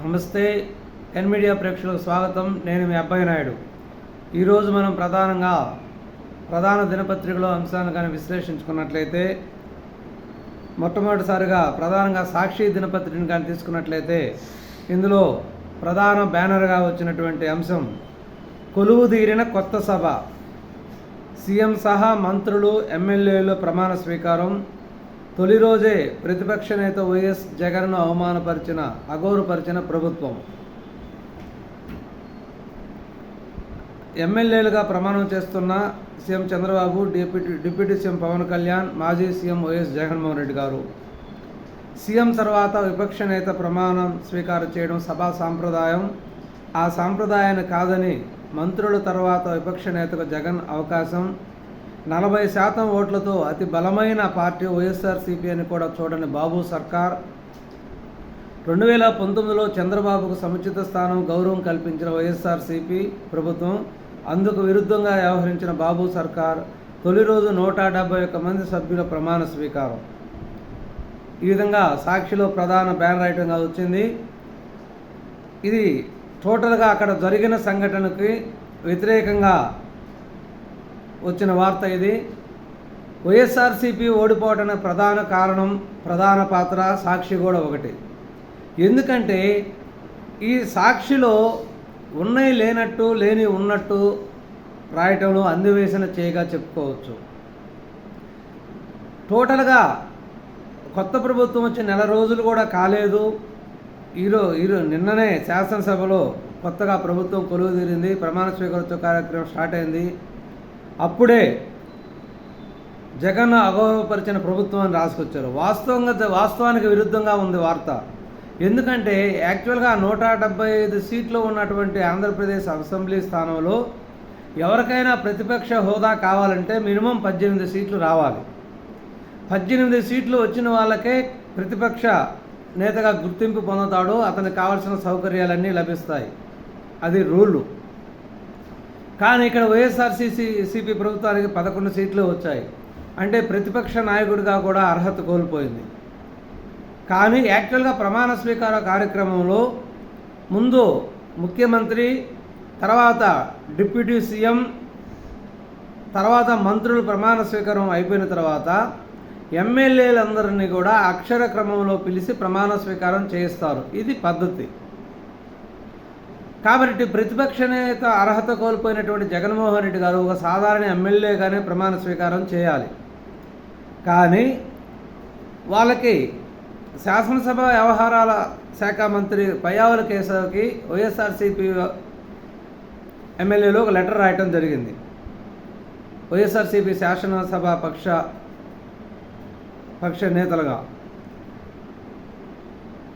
నమస్తే ఎన్ మీడియా ప్రేక్షకులకు స్వాగతం. నేను మీ అబ్బాయి నాయుడు. ఈరోజు మనం ప్రధానంగా ప్రధాన దినపత్రికలో అంశాన్ని కానీ విశ్లేషించుకున్నట్లయితే మొట్టమొదటిసారిగా ప్రధానంగా సాక్షి దినపత్రికను కానీ తీసుకున్నట్లయితే ఇందులో ప్రధాన బ్యానర్గా వచ్చినటువంటి అంశం కొలువు తీరిన కొత్త సభ. సీఎం సహా మంత్రులు ఎమ్మెల్యేలు ప్రమాణ స్వీకారం తొలి రోజే ప్రతిపక్ష నేత వైఎస్ జగన్ను అవమానపరిచిన అగౌరవపరిచిన ప్రభుత్వం. ఎమ్మెల్యేలుగా ప్రమాణం చేస్తున్న CM Chandrababu deputy deputy CM Pawan Kalyan మాజీ సీఎం వైఎస్ జగన్మోహన్ రెడ్డి గారు. సీఎం తర్వాత విపక్ష నేత ప్రమాణం స్వీకారం చేయడం సభా సాంప్రదాయం. ఆ సాంప్రదాయాన్ని కాదని మంత్రుల తర్వాత విపక్ష నేతకు జగన్ అవకాశం. నలభై శాతం ఓట్లతో అతి బలమైన పార్టీ వైఎస్ఆర్సీపీ అని కూడా చూడని బాబు సర్కార్. రెండు వేల పంతొమ్మిదిలో చంద్రబాబుకు సముచిత స్థానం గౌరవం కల్పించిన వైఎస్ఆర్సీపీ ప్రభుత్వం అందుకు విరుద్ధంగా వ్యవహరించిన బాబు సర్కార్ తొలి రోజు నూట డెబ్బై ఒక్క మంది సభ్యుల ప్రమాణ స్వీకారం. ఈ విధంగా సాక్షిలో ప్రధాన బ్యానర్ ఐటంగా వచ్చింది. ఇది టోటల్గా అక్కడ జరిగిన సంఘటనకి వ్యతిరేకంగా వచ్చిన వార్త ఇది. వైఎస్ఆర్సీపీ ఓడిపోవడానికి ప్రధాన కారణం ప్రధాన పాత్ర సాక్షి కూడా ఒకటి. ఎందుకంటే ఈ సాక్షిలో ఉన్నాయి లేనట్టు లేని ఉన్నట్టు రాయటంలో అందివేసిన చేయగా చెప్పుకోవచ్చు. టోటల్గా కొత్త ప్రభుత్వం వచ్చి నెల రోజులు కూడా కాలేదు. ఈరో ఈరో నిన్ననే శాసనసభలో కొత్తగా ప్రభుత్వం కొలువు తీరింది. ప్రమాణ స్వీకారోత్సవ కార్యక్రమం స్టార్ట్ అయింది. అప్పుడే జగన్ అగౌరవపరిచిన ప్రభుత్వాన్ని రాసుకొచ్చారు. వాస్తవంగా వాస్తవానికి విరుద్ధంగా ఉంది వార్త. ఎందుకంటే యాక్చువల్గా నూట డెబ్బై ఐదు సీట్లు ఉన్నటువంటి ఆంధ్రప్రదేశ్ అసెంబ్లీ స్థానంలో ఎవరికైనా ప్రతిపక్ష హోదా కావాలంటే మినిమం పద్దెనిమిది సీట్లు రావాలి. పద్దెనిమిది సీట్లు వచ్చిన వాళ్ళకే ప్రతిపక్ష నేతగా గుర్తింపు పొందుతాడు. అతనికి కావాల్సిన సౌకర్యాలన్నీ లభిస్తాయి. అది రూలు. కానీ ఇక్కడ వైఎస్ఆర్సీసీ సిపి ప్రభుత్వానికి పదకొండు సీట్లు వచ్చాయి. అంటే ప్రతిపక్ష నాయకుడిగా కూడా అర్హత కోల్పోయింది. కానీ యాక్చువల్గా ప్రమాణ స్వీకార కార్యక్రమంలో ముందు ముఖ్యమంత్రి తర్వాత డిప్యూటీ సీఎం తర్వాత మంత్రులు ప్రమాణ స్వీకారం అయిపోయిన తర్వాత ఎమ్మెల్యేలందరినీ కూడా అక్షర క్రమంలో పిలిచి ప్రమాణ స్వీకారం చేయిస్తారు. ఇది పద్ధతి. కాబట్టి ప్రతిపక్ష నేత అర్హత కోల్పోయినటువంటి జగన్మోహన్ రెడ్డి గారు ఒక సాధారణ ఎమ్మెల్యేగానే ప్రమాణ స్వీకారం చేయాలి. కానీ వాళ్ళకి శాసనసభ వ్యవహారాల శాఖ మంత్రి పయ్యావుల కేశవ్కి వైఎస్ఆర్సీపీ ఎమ్మెల్యేలు ఒక లెటర్ రాయటం జరిగింది. వైఎస్ఆర్సీపీ శాసనసభ పక్ష పక్ష నేతలుగా.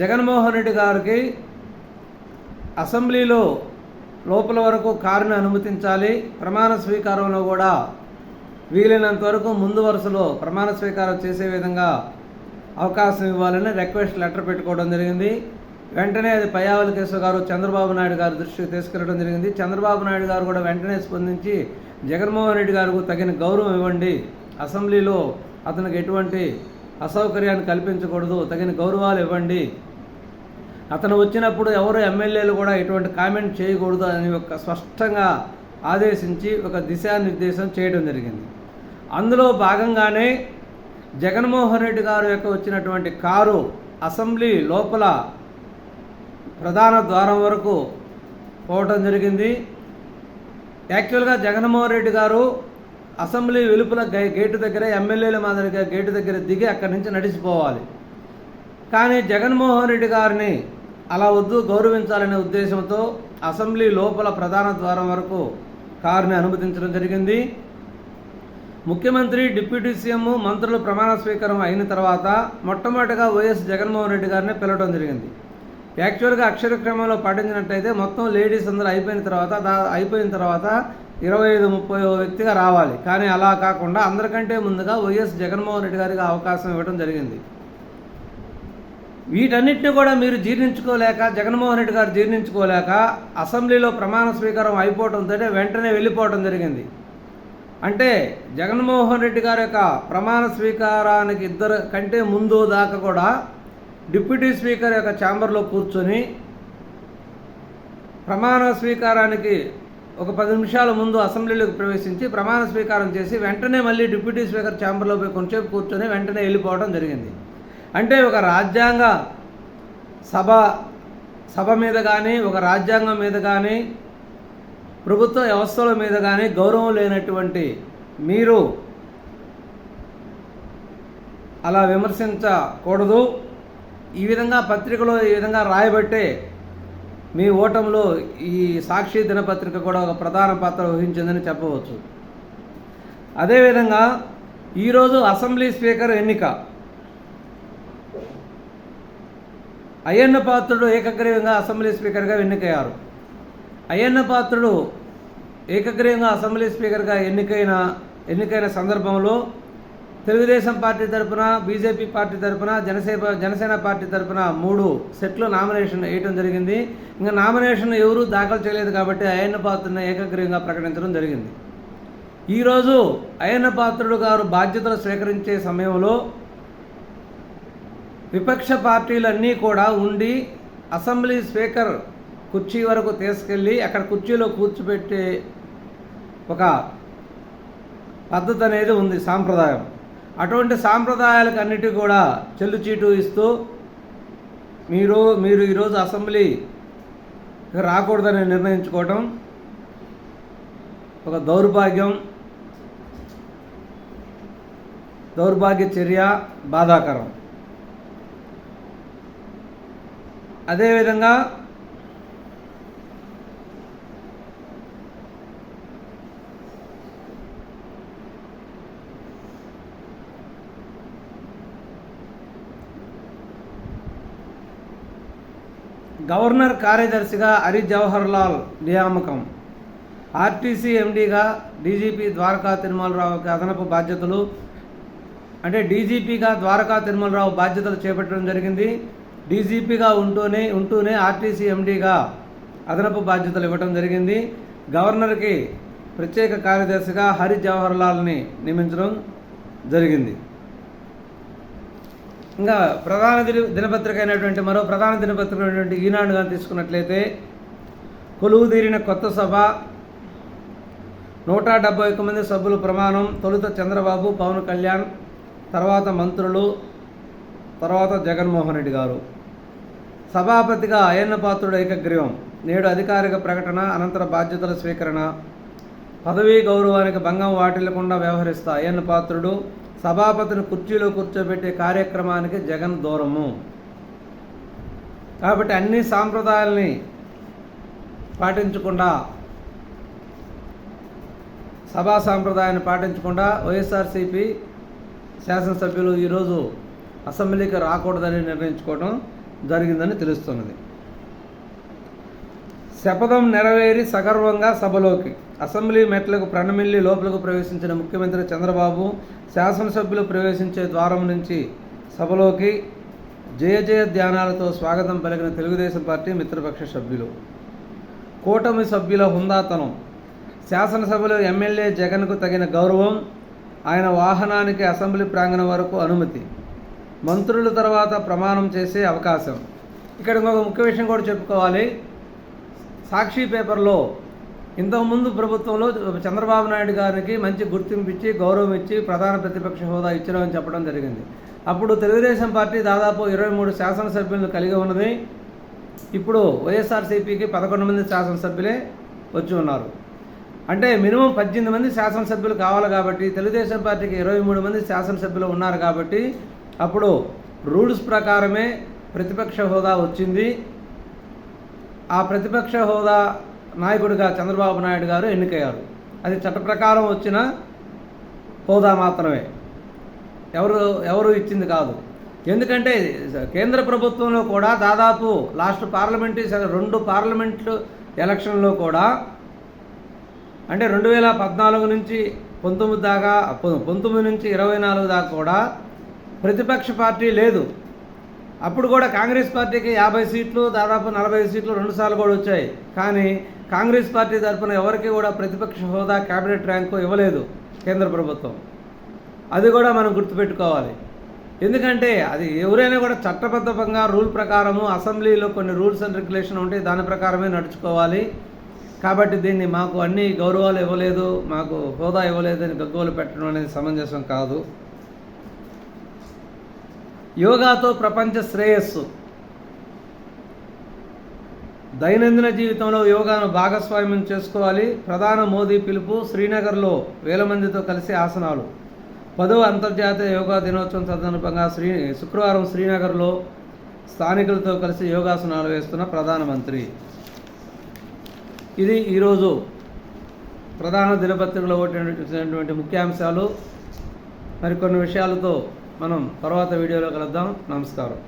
జగన్మోహన్ రెడ్డి గారికి అసెంబ్లీలో లోపల వరకు కారుని అనుమతించాలి. ప్రమాణ స్వీకారంలో కూడా వీలైనంత వరకు ముందు వరుసలో ప్రమాణ స్వీకారం చేసే విధంగా అవకాశం ఇవ్వాలని రిక్వెస్ట్ లెటర్ పెట్టుకోవడం జరిగింది. వెంటనే అది పయ్యావల కేశవ గారు చంద్రబాబు నాయుడు గారి దృష్టికి తీసుకెళ్ళడం జరిగింది. చంద్రబాబు నాయుడు గారు కూడా వెంటనే స్పందించి జగన్మోహన్ రెడ్డి గారికి తగిన గౌరవం ఇవ్వండి. అసెంబ్లీలో అతనికి ఎటువంటి అసౌకర్యాన్ని కల్పించకూడదు. తగిన గౌరవాలు ఇవ్వండి. అతను వచ్చినప్పుడు ఎవరు ఎమ్మెల్యేలు కూడా ఎటువంటి కామెంట్ చేయకూడదు అని ఒక స్పష్టంగా ఆదేశించి ఒక దిశానిర్దేశం చేయడం జరిగింది. అందులో భాగంగానే జగన్మోహన్ రెడ్డి గారు యొక్క వచ్చినటువంటి కారు అసెంబ్లీ లోపల ప్రధాన ద్వారం వరకు పోవటం జరిగింది. యాక్చువల్గా జగన్మోహన్ రెడ్డి గారు అసెంబ్లీ వెలుపల గే- గేటు దగ్గర ఎమ్మెల్యేల మాదిరిగా గేటు దగ్గర దిగి అక్కడి నుంచి నడిచిపోవాలి. కానీ జగన్మోహన్ రెడ్డి గారిని అలా వద్దు గౌరవించాలనే ఉద్దేశంతో అసెంబ్లీ లోపల ప్రధాన ద్వారం వరకు కారుని అనుమతించడం జరిగింది. ముఖ్యమంత్రి డిప్యూటీ సీఎం మంత్రులు ప్రమాణ స్వీకారం అయిన తర్వాత మొట్టమొదటిగా వైఎస్ జగన్మోహన్ రెడ్డి గారిని పిలవడం జరిగింది. యాక్చువల్గా అక్షర క్రమంలో పాటించినట్టయితే మొత్తం లేడీస్ అందరూ అయిపోయిన తర్వాత దా అయిపోయిన తర్వాత ఇరవై ఐదు ముప్పై వ్యక్తిగా రావాలి. కానీ అలా కాకుండా అందరికంటే ముందుగా వైఎస్ జగన్మోహన్ రెడ్డి గారికి అవకాశం ఇవ్వడం జరిగింది. వీటన్నిటిని కూడా మీరు జీర్ణించుకోలేక జగన్మోహన్ రెడ్డి గారు జీర్ణించుకోలేక అసెంబ్లీలో ప్రమాణ స్వీకారం అయిపోవడంతో వెంటనే వెళ్ళిపోవడం జరిగింది. అంటే జగన్మోహన్ రెడ్డి గారి యొక్క ప్రమాణ స్వీకారానికి ఇద్దరు కంటే ముందు దాకా కూడా డిప్యూటీ స్పీకర్ యొక్క ఛాంబర్లో కూర్చొని ప్రమాణ స్వీకారానికి ఒక పది నిమిషాల ముందు అసెంబ్లీలోకి ప్రవేశించి ప్రమాణ స్వీకారం చేసి వెంటనే మళ్ళీ డిప్యూటీ స్పీకర్ ఛాంబర్లో పోయి కొంచెంసేపు కూర్చొని వెంటనే వెళ్ళిపోవడం జరిగింది. అంటే ఒక రాజ్యాంగ సభ సభ మీద కానీ ఒక రాజ్యాంగం మీద కానీ ప్రభుత్వ వ్యవస్థల మీద కానీ గౌరవం లేనటువంటి మీరు అలా విమర్శించకూడదు. ఈ విధంగా పత్రికలో ఈ విధంగా రాయబట్టే మీ ఓటంలో ఈ సాక్షి దినపత్రిక కూడా ఒక ప్రధాన పాత్ర వహించిందని చెప్పవచ్చు. అదేవిధంగా ఈరోజు అసెంబ్లీ స్పీకర్ ఎన్నిక. అయ్యన్న పాత్రుడు ఏకగ్రీవంగా అసెంబ్లీ స్పీకర్గా ఎన్నికయ్యారు. అయ్యన్న పాత్రుడు ఏకగ్రీవంగా అసెంబ్లీ స్పీకర్గా ఎన్నికైన ఎన్నికైన సందర్భంలో తెలుగుదేశం పార్టీ తరపున బీజేపీ పార్టీ తరపున జనసేన జనసేన పార్టీ తరపున మూడు సెట్లు నామినేషన్ వేయటం జరిగింది. ఇంకా నామినేషన్ ఎవరూ దాఖలు చేయలేదు కాబట్టి అయ్యన్న పాత్రను ఏకగ్రీవంగా ప్రకటించడం జరిగింది. ఈరోజు అయ్యన్న పాత్రుడు గారు బాధ్యతలు స్వీకరించే సమయంలో విపక్ష పార్టీలన్నీ కూడా ఉండి అసెంబ్లీ స్పీకర్ కుర్చీ వరకు తీసుకెళ్ళి అక్కడ కుర్చీలో కూర్చోబెట్టే ఒక పద్ధతి అనేది ఉంది సాంప్రదాయం. అటువంటి సాంప్రదాయాలకు అన్నిటి కూడా చెల్లుచీటు ఇస్తూ మీరు మీరు ఈరోజు అసెంబ్లీ రాకూడదని నిర్ణయించుకోవటం ఒక దౌర్భాగ్యం. దౌర్భాగ్య చర్య బాధాకరం. అదేవిధంగా గవర్నర్ కార్యదర్శిగా హరి జవహర్ లాల్ నియామకం. ఆర్టీసీ ఎండీగా డీజీపీ ద్వారకా తిరుమలరావుకి అదనపు బాధ్యతలు. అంటే డీజీపీగా ద్వారకా తిరుమలరావు బాధ్యతలు చేపట్టడం జరిగింది. డీజీపీగా ఉంటూనే ఉంటూనే ఆర్టీసీ ఎండీగా అదనపు బాధ్యతలు ఇవ్వడం జరిగింది. గవర్నర్కి ప్రత్యేక కార్యదర్శిగా హరి జవహర్ లాల్ని నియమించడం జరిగింది. ఇంకా ప్రధాన దినపత్రిక అయినటువంటి మరో ప్రధాన దినపత్రిక అయినటువంటి ఈనాడుగా తీసుకున్నట్లయితే కొలువుదీరిన కొత్త సభ నూట డెబ్బై ఒక్క మంది సభ్యులు ప్రమాణం తొలుత చంద్రబాబు పవన్ కళ్యాణ్ తర్వాత మంత్రులు తర్వాత జగన్మోహన్ రెడ్డి గారు. సభాపతిగా అయ్యన్నపాత్రుడు ఏకగ్రీవం. నేడు అధికారిక ప్రకటన అనంతర బాధ్యతల స్వీకరణ పదవీ గౌరవానికి భంగం వాటిల్లకుండా వ్యవహరిస్తా అయ్యన్న పాత్రుడు. సభాపతిని కుర్చీలో కూర్చోబెట్టే కార్యక్రమానికి జగన్ దూరము. కాబట్టి అన్ని సాంప్రదాయాల్ని పాటించకుండా సభా సాంప్రదాయాన్ని పాటించకుండా వైఎస్ఆర్సీపీ శాసనసభ్యులు ఈరోజు అసెంబ్లీకి రాకూడదని నిర్ణయించుకోవడం జరిగిందని తెలుస్తున్నది. శపథం నెరవేరి సగర్వంగా సభలోకి అసెంబ్లీ మెట్లకు ప్రణమిల్లి లోపలకు ప్రవేశించిన ముఖ్యమంత్రి చంద్రబాబు శాసనసభ్యులు ప్రవేశించే ద్వారం నుంచి సభలోకి జయ జయ ధ్యానాలతో స్వాగతం పలికిన తెలుగుదేశం పార్టీ మిత్రపక్ష సభ్యులు. కూటమి సభ్యుల హుందాతనం శాసనసభలో ఎమ్మెల్యే జగన్కు తగిన గౌరవం ఆయన వాహనానికి అసెంబ్లీ ప్రాంగణం వరకు అనుమతి. మంత్రుల తర్వాత ప్రమాణం చేసే అవకాశం. ఇక్కడ ఇంకొక ముఖ్య విషయం కూడా చెప్పుకోవాలి. సాక్షి పేపర్లో ఇంతకుముందు ప్రభుత్వంలో చంద్రబాబు నాయుడు గారికి మంచి గుర్తింపు ఇచ్చి గౌరవం ఇచ్చి ప్రధాన ప్రతిపక్ష హోదా ఇచ్చినామని చెప్పడం జరిగింది. అప్పుడు తెలుగుదేశం పార్టీ దాదాపు ఇరవై మూడు శాసనసభ్యులను కలిగి ఉన్నది. ఇప్పుడు వైఎస్ఆర్సీపీకి పదకొండు మంది శాసనసభ్యులే వచ్చి ఉన్నారు. అంటే మినిమం పద్దెనిమిది మంది శాసనసభ్యులు కావాలి కాబట్టి తెలుగుదేశం పార్టీకి ఇరవై మూడు మంది శాసనసభ్యులు ఉన్నారు కాబట్టి అప్పుడు రూల్స్ ప్రకారమే ప్రతిపక్ష హోదా వచ్చింది. ఆ ప్రతిపక్ష హోదా నాయకుడిగా చంద్రబాబు నాయుడు గారు ఎన్నికయ్యారు. అది చట్ట ప్రకారం వచ్చిన హోదా మాత్రమే. ఎవరు ఎవరు ఇచ్చింది కాదు. ఎందుకంటే కేంద్ర ప్రభుత్వంలో కూడా దాదాపు లాస్ట్ పార్లమెంటరీ రెండు పార్లమెంట్లు ఎలక్షన్లో కూడా అంటే రెండు వేల పద్నాలుగు నుంచి పంతొమ్మిది దాకా పంతొమ్మిది నుంచి ఇరవై నాలుగు దాకా కూడా ప్రతిపక్ష పార్టీ లేదు. అప్పుడు కూడా కాంగ్రెస్ పార్టీకి యాభై సీట్లు దాదాపు నలభై సీట్లు రెండుసార్లు కూడా వచ్చాయి. కానీ కాంగ్రెస్ పార్టీ తరఫున ఎవరికి కూడా ప్రతిపక్ష హోదా కేబినెట్ ర్యాంకు ఇవ్వలేదు కేంద్ర ప్రభుత్వం. అది కూడా మనం గుర్తుపెట్టుకోవాలి. ఎందుకంటే అది ఎవరైనా కూడా చట్టబద్ధంగా రూల్ ప్రకారము అసెంబ్లీలో కొన్ని రూల్స్ అండ్ రెగ్యులేషన్ ఉంటే దాని ప్రకారమే నడుచుకోవాలి. కాబట్టి దీన్ని మాకు అన్ని గౌరవాలు ఇవ్వలేదు మాకు హోదా ఇవ్వలేదు అని గగ్గోలు పెట్టడం అనేది సమంజసం కాదు. యోగాతో ప్రపంచ శ్రేయస్సు. దైనందిన జీవితంలో యోగాను భాగస్వామ్యం చేసుకోవాలి. ప్రధాన మోదీ పిలుపు శ్రీనగర్లో వేల మందితో కలిసి ఆసనాలు. పదవ అంతర్జాతీయ యోగా దినోత్సవం సందర్భంగా శ్రీ శుక్రవారం శ్రీనగర్లో స్థానికులతో కలిసి యోగాసనాలు వేస్తున్న ప్రధానమంత్రి ఇది ఈరోజు ప్రధాన దినపత్రికలో వచ్చినటువంటి ముఖ్యాంశాలు. మరికొన్ని విషయాలతో మనం తర్వాత వీడియోలో కలుద్దాం. నమస్కారం.